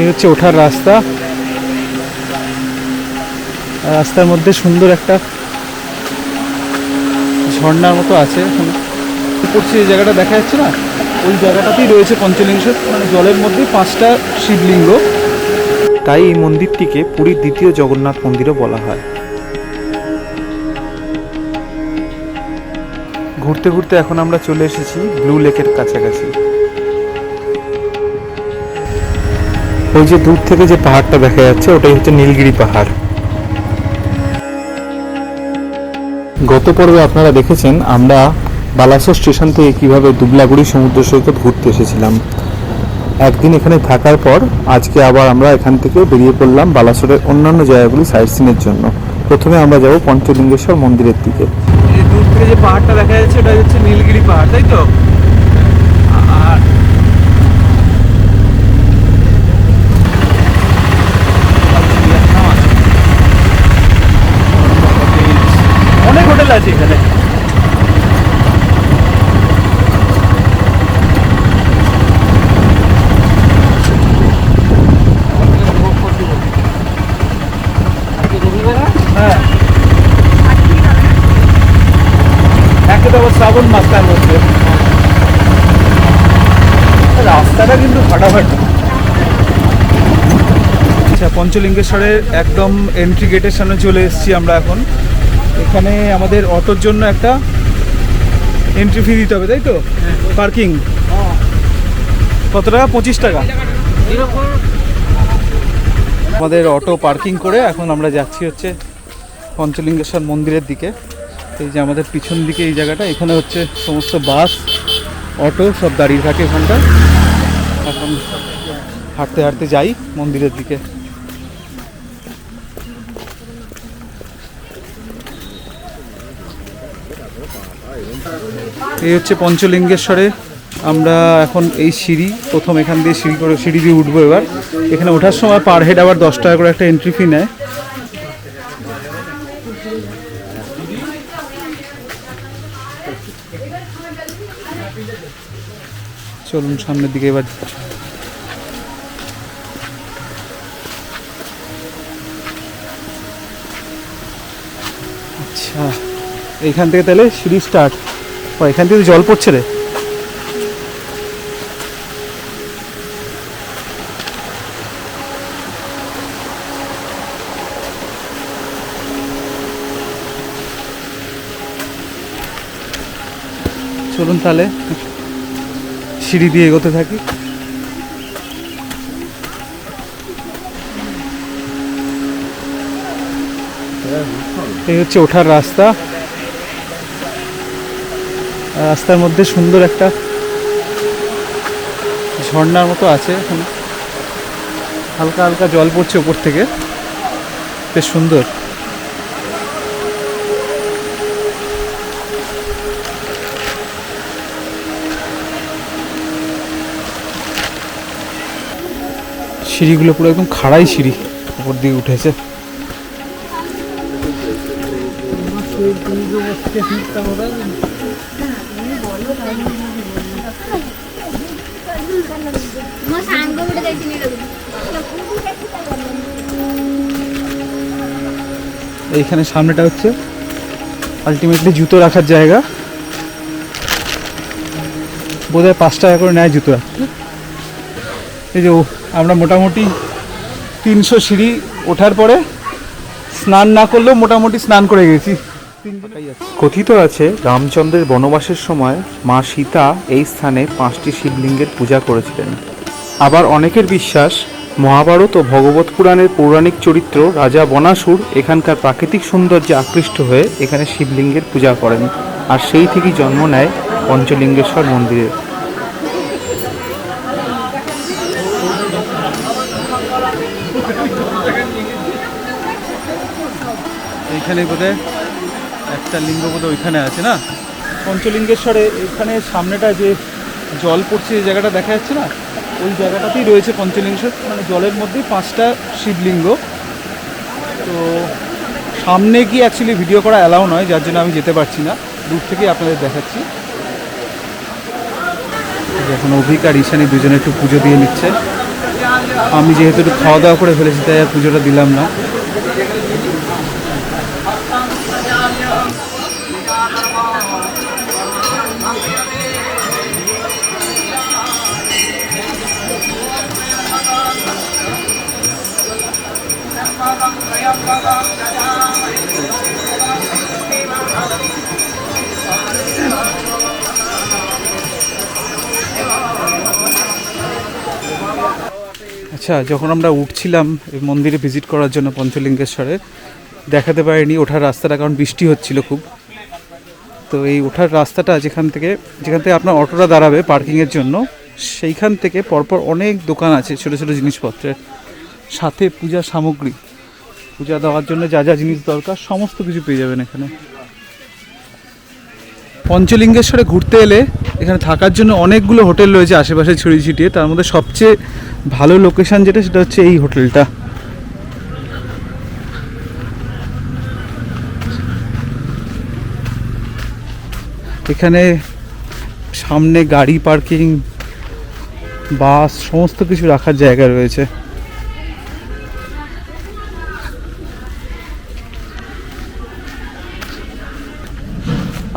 এই হচ্ছে ওঠার রাস্তা। রাস্তার মধ্যে সুন্দর একটা ঝর্ণার মতো আছে। পড়ছে এই জায়গাটা দেখা যাচ্ছে না? ওই জায়গাটাতেই রয়েছে পঞ্চলিঙ্গেশ্বর মানে জলের মধ্যে পাঁচটা শিবলিঙ্গ। তাই এই মন্দিরটিকে পুরীর দ্বিতীয় জগন্নাথ মন্দিরও বলা হয়। ঘুরতে ঘুরতে এখন আমরা চলে এসেছি ব্লু লেকের কাছাকাছি। ওই যে দূর থেকে যে পাহাড়টা দেখা যাচ্ছে, ওটাই হচ্ছে নীলগিরি পাহাড়। গত পর্বে আপনারা দেখেছেন, আমরা বালাসোর স্টেশন থেকে কীভাবে দুবলাগুড়ি সমুদ্র সৈকত ঘুরতে এসেছিলাম। একদিন এখানে থাকার পর, আজকে আবার আমরা এখান থেকে বেরিয়ে পড়লাম বালাসোরের অন্যান্য জায়গাগুলি সাইট সিনের জন্য। প্রথমে আমরা যাব পঞ্চলিঙ্গেশ্বর মন্দিরের দিকে। দূর থেকে যে পাহাড়টা দেখা যাচ্ছে ওটা হচ্ছে নীলগিরি পাহাড়, তাই তো আর অনেক হোটেল আছে এখানে। হ্যাঁ। শ্রাবণ রাস্তাটা কিন্তু ফাটাফাটি। আচ্ছা পঞ্চলিঙ্গেশ্বরের একদম এন্ট্রি গেটের সামনে চলে এসেছি আমরা এখন। এখানে আমাদের অটোর জন্য একটা এন্ট্রি ফি দিতে হবে তাই তো? পার্কিং কত টাকা? পঁচিশ টাকা। আমাদের অটো পার্কিং করে এখন আমরা যাচ্ছি হচ্ছে পঞ্চলিঙ্গেশ্বর মন্দিরের দিকে। এই যে আমাদের পিছন দিকে এই জায়গাটা এখানে হচ্ছে সমস্ত বাস অটো সব দাঁড়িয়ে থাকে এখানটা এখন হাঁটতে হাঁটতে যাই মন্দিরের দিকে। এই হচ্ছে পঞ্চলিঙ্গেশ্বরে। আমরা এখন এই সিঁড়ি, প্রথম এখান দিয়ে সিঁড়ি করে সিঁড়ি দিয়ে উঠবো এবার। এখানে ওঠার সময় পার হেড আবার দশ টাকা করে একটা এন্ট্রি ফি নেয়। চলুন সামনের দিকে এবার আচ্ছা এইখান থেকে তাহলে সিঁড়ি স্টার্ট এখান থেকে জল পড়ছে রে। চলুন তাহলে, সিঁড়ি দিয়ে এগোতে থাকি। এই হচ্ছে ওঠার রাস্তা। রাস্তার মধ্যে সুন্দর একটা ঝর্ণার মতো আছে এখানে। হালকা হালকা জল পড়ছে উপর থেকে। বেশ সুন্দর। সিঁড়িগুলো পুরো একদম খাড়াই সিঁড়ি উপর দিকে উঠেছে। ମୋ ସାଙ୍ଗ ଗୋଟେ ଯାଇଥିଲି এইখানে সামনেটা হচ্ছে আলটিমেটলি জুতো রাখার জায়গা বোধহয় পাঁচ টাকা করে নেয় জুতো রাখতে এই যে ও- আমরা মোটামুটি তিনশো সিঁড়ি ওঠার পরে স্নান না করলেও মোটামুটি স্নান করে গেছি কথিত আছে, রামচন্দ্রের বনবাসের সময় মা সীতা এই স্থানে পাঁচটি শিবলিঙ্গের পূজা করেছিলেন। আবার অনেকের বিশ্বাস, মহাভারত ও ভগবত পুরাণের পৌরাণিক চরিত্র রাজা বনাসুর এখানকার প্রাকৃতিক সৌন্দর্যে আকৃষ্ট হয়ে এখানে শিবলিঙ্গের পূজা করেন আর সেই থেকেই জন্ম নেয় পঞ্চলিঙ্গেশ্বর মন্দিরের এইখানে বোধহয় একটা লিঙ্গ বোধহয় ওইখানে আছে না? পঞ্চলিঙ্গেশ্বরে, এখানে সামনেটা যে জল পড়ছে যে জায়গাটা দেখা যাচ্ছে না, ওই জায়গাটাতেই রয়েছে পঞ্চলিঙ্গেশ্বর। মানে জলের মধ্যে পাঁচটা শিবলিঙ্গ। তো সামনে গিয়ে অ্যাকচুয়ালি ভিডিও করা অ্যালাউ নয়, যার জন্য আমি যেতে পারছি না। দূর থেকেই আপনাদের দেখাচ্ছি। এখন অভিক আর ঈশানী দুজনে একটু পুজো দিয়ে নিচ্ছে। আমি যেহেতু একটু খাওয়া দাওয়া করে ফেলেছি, তাই আর পুজোটা দিলাম না। আচ্ছা যখন আমরা উঠছিলাম মন্দিরে ভিজিট করার জন্য পঞ্চলিঙ্গেশ্বরে, দেখাতে পারিনি ওঠার রাস্তাটা, কারণ বৃষ্টি হচ্ছিল খুব। তো এই ওঠার রাস্তাটা যেখান থেকে যেখান থেকে আপনার অটোটা দাঁড়াবে পার্কিংয়ের জন্য, সেইখান থেকে পরপর অনেক দোকান আছে ছোটো ছোটো জিনিসপত্রের। সাথে পূজা সামগ্রী। পূজা দেওয়ার জন্য যা যা জিনিস দরকার, সমস্ত কিছু পেয়ে যাবেন এখানে। পঞ্চলিঙ্গেশ্বরে ঘুরতে এলে এখানে থাকার জন্য অনেকগুলো হোটেল রয়েছে আশেপাশে ছড়িয়ে ছিটিয়ে। তার মধ্যে সবচেয়ে ভালো লোকেশন যেটা, সেটা হচ্ছে এই হোটেলটা। এখানে সামনে গাড়ি পার্কিং, বাস, সমস্ত কিছু রাখার জায়গা রয়েছে।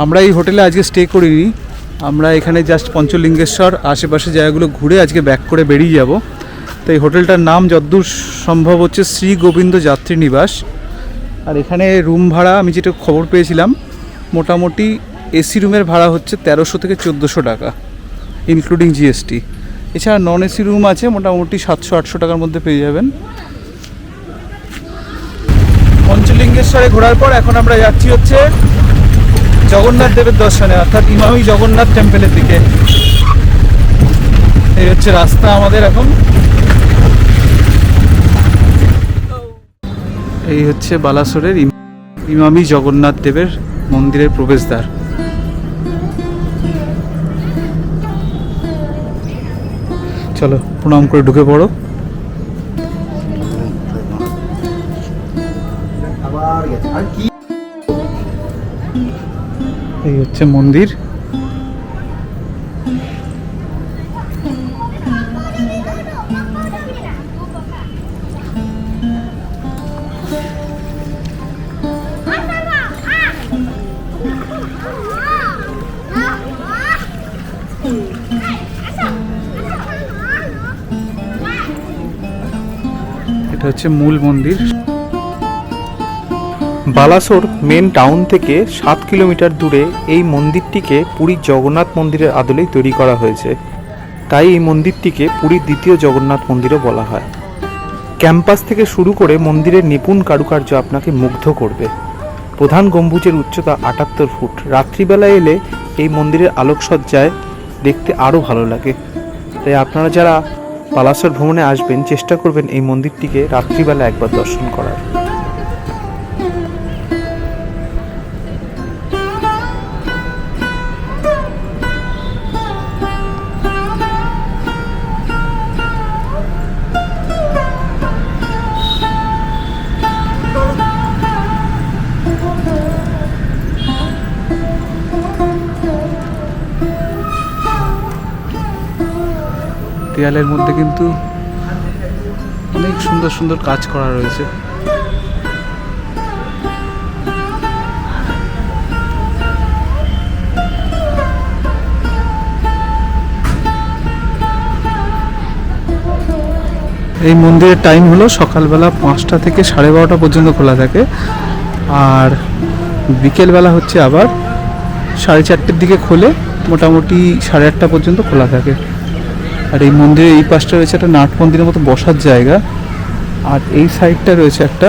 আমরা এই হোটেলে আজকে স্টে করিনি। আমরা এখানে জাস্ট পঞ্চলিঙ্গেশ্বর, আশেপাশে জায়গাগুলো ঘুরে আজকে ব্যাক করে বেরিয়ে যাব। তো এই হোটেলটার নাম যদ্দূর সম্ভব হচ্ছে শ্রী গোবিন্দ যাত্রী নিবাস। আর এখানে রুম ভাড়া, আমি যেটা খবর পেয়েছিলাম, মোটামুটি এসি রুমের ভাড়া হচ্ছে তেরোশো থেকে চোদ্দোশো টাকা ইনক্লুডিং জিএসটি এছাড়া নন এসি রুম আছে, মোটামুটি সাতশো, আটশো টাকার মধ্যে পেয়ে যাবেন। পঞ্চলিঙ্গেশ্বরে ঘোরার পর এখন আমরা যাচ্ছি হচ্ছে জগন্নাথ দেবের দর্শনে, অর্থাৎ ইমামি জগন্নাথ টেম্পেলের দিকে। এই হচ্ছে রাস্তা আমাদের এখন। এই হচ্ছে বালাসোরের ইম- ইমামি জগন্নাথ দেবের মন্দিরের প্রবেশদ্বার। চলো, প্রণাম করে ঢুকে পড়ো। এই হচ্ছে মন্দির। এটা হচ্ছে মূল মন্দির। বালাসোর মেন টাউন থেকে সাত কিলোমিটার দূরে এই মন্দিরটিকে পুরীর জগন্নাথ মন্দিরের আদলেই তৈরি করা হয়েছে। তাই এই মন্দিরটিকে পুরীর দ্বিতীয় জগন্নাথ মন্দিরও বলা হয়। ক্যাম্পাস থেকে শুরু করে মন্দিরের নিপুণ কারুকার্য আপনাকে মুগ্ধ করবে। প্রধান গম্বুজের উচ্চতা আটাত্তর ফুট। রাত্রিবেলা এলে এই মন্দিরের আলোকসজ্জায় দেখতে আরও ভালো লাগে। তাই আপনারা যারা বালাসোর ভ্রমণে আসবেন, চেষ্টা করবেন এই মন্দিরটিকে রাত্রিবেলা একবার দর্শন করার। দেয়ালের মধ্যে কিন্তু অনেক সুন্দর সুন্দর কাজ করা রয়েছে। এই মন্দিরের টাইম হলো সকালবেলা পাঁচটা থেকে সাড়ে বারোটা পর্যন্ত খোলা থাকে। আর বিকেলবেলা হচ্ছে আবার সাড়ে চারটের দিকে খোলে, মোটামুটি সাড়ে আটটা পর্যন্ত খোলা থাকে। আর এই মন্দিরের এই পাশটা রয়েছে একটা নাট মন্দিরের মতো বসার জায়গা। আর এই সাইডটা রয়েছে একটা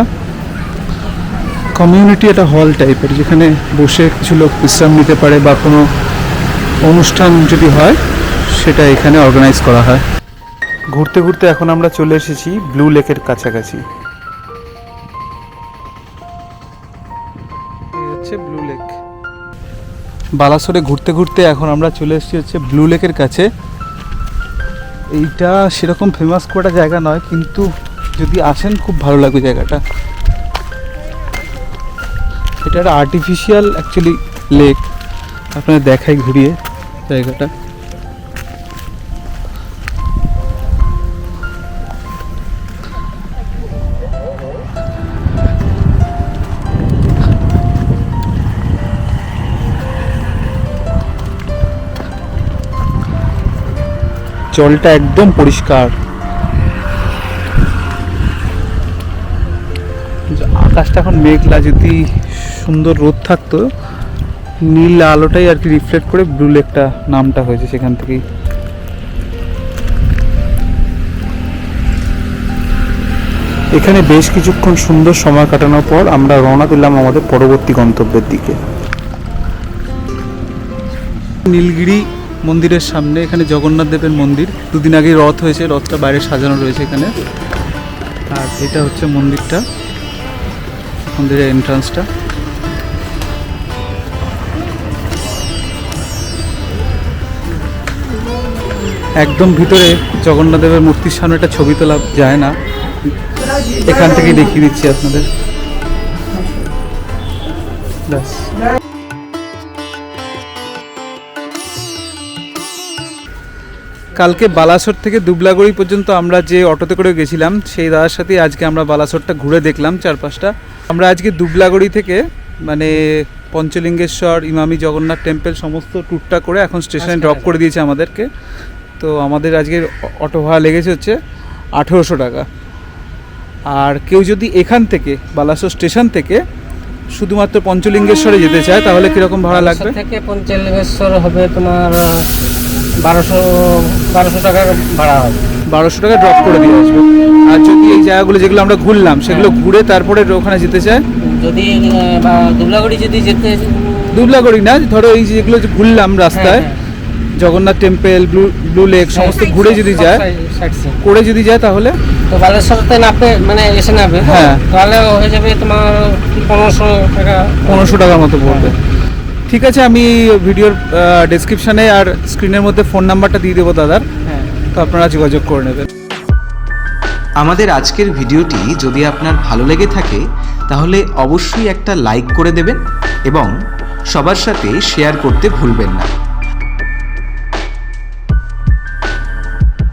কমিউনিটি একটা হল টাইপের যেখানে বসে কিছু লোক বিশ্রাম নিতে পারে বা কোনো অনুষ্ঠান যদি হয়, সেটা এখানে অর্গানাইজ করা হয়। ঘুরতে ঘুরতে এখন আমরা চলে এসেছি ব্লু লেকের কাছাকাছি। হচ্ছে ব্লু লেক বালাসোরে ঘুরতে ঘুরতে এখন আমরা চলে এসেছি হচ্ছে ব্লু লেকের কাছে। এইটা সেরকম ফেমাস খুব একটা জায়গা নয়, কিন্তু যদি আসেন খুব ভালো লাগবে জায়গাটা। এটা একটা আর্টিফিশিয়াল অ্যাকচুয়ালি লেক আপনারা দেখায় ঘুরিয়ে জায়গাটা। জলটা একদম পরিষ্কার। আকাশটা এখন মেঘলা, যদি সুন্দর রোদ থাকতো, নীল আলোটাই আর কি রিফ্লেক্ট করে ব্লু লেকটা নামটা হয়েছে সেখান থেকেই। এখানে বেশ কিছুক্ষণ সুন্দর সময় কাটানোর পর আমরা রওনা দিলাম আমাদের পরবর্তী গন্তব্যের দিকে। নীলগিরি মন্দিরের সামনে, এখানে জগন্নাথ দেবের মন্দির। দুদিন আগে রথ হয়েছে, রথটা বাইরে সাজানো রয়েছে এখানে। আর এটা হচ্ছে মন্দিরটা, মন্দিরের এন্ট্রান্সটা একদম ভিতরে জগন্নাথ দেবের মূর্তির সামনে একটা ছবি তোলা যায় না। এখান থেকে দেখিয়ে দিচ্ছি আপনাদের। ব্যাস। কালকে বালাসোর থেকে দুবলাগড়ি পর্যন্ত আমরা যে অটোতে করে গেছিলাম সেই দাদার সাথে আজকে আমরা বালাসোরটা ঘুরে দেখলাম চারপাশটা। আমরা আজকে দুবলাগড়ি থেকে মানে পঞ্চলিঙ্গেশ্বর ইমামি জগন্নাথ টেম্পল সমস্ত ট্যুরটা করে এখন স্টেশনে ড্রপ করে দিয়েছে আমাদেরকে। তো আমাদের আজকে অটো ভাড়া লেগেছে হচ্ছে আঠেরোশো টাকা। আর কেউ যদি এখান থেকে বালাসোর স্টেশন থেকে শুধুমাত্র পঞ্চলিঙ্গেশ্বরে যেতে চায় তাহলে কীরকম ভাড়া লাগবে? থেকে পঞ্চলিঙ্গেশ্বর হবে তোমার বারোশো বারোশো টাকার ভাড়া হবে। বারোশো টাকা ড্রপ করে দিয়ে আসবে। আর যদি এই জায়গাগুলো যেগুলো আমরা ঘুরলাম সেগুলো ঘুরে তারপরে ওখানে যেতে চায়? যদি দুবলাগুড়ি যদি যেতে দুবলাগড়ি না ধরো এই যেগুলো যে ঘুরলাম রাস্তায় হ্যাঁ, Jagannath temple blue blue lake সমস্ত ঘুরে যদি যায় করে যদি যায় তাহলে? তো বালেশ্বরতে নামবে মানে এসে নামবে। হ্যাঁ। তাহলে হয়ে যাবে তোমার পনেরোশো টাকা। পনেরোশো টাকার মতো পড়বে। ঠিক আছে আমি ভিডিওর ডেসক্রিপশানে আর স্ক্রিনের মধ্যে ফোন নাম্বারটা দিয়ে দেবো দাদার। হ্যাঁ। তো আপনারা যোগাযোগ করে নেবেন। আমাদের আজকের ভিডিওটি যদি আপনার ভালো লেগে থাকে তাহলে অবশ্যই একটা লাইক করে দেবেন এবং সবার সাথে শেয়ার করতে ভুলবেন না।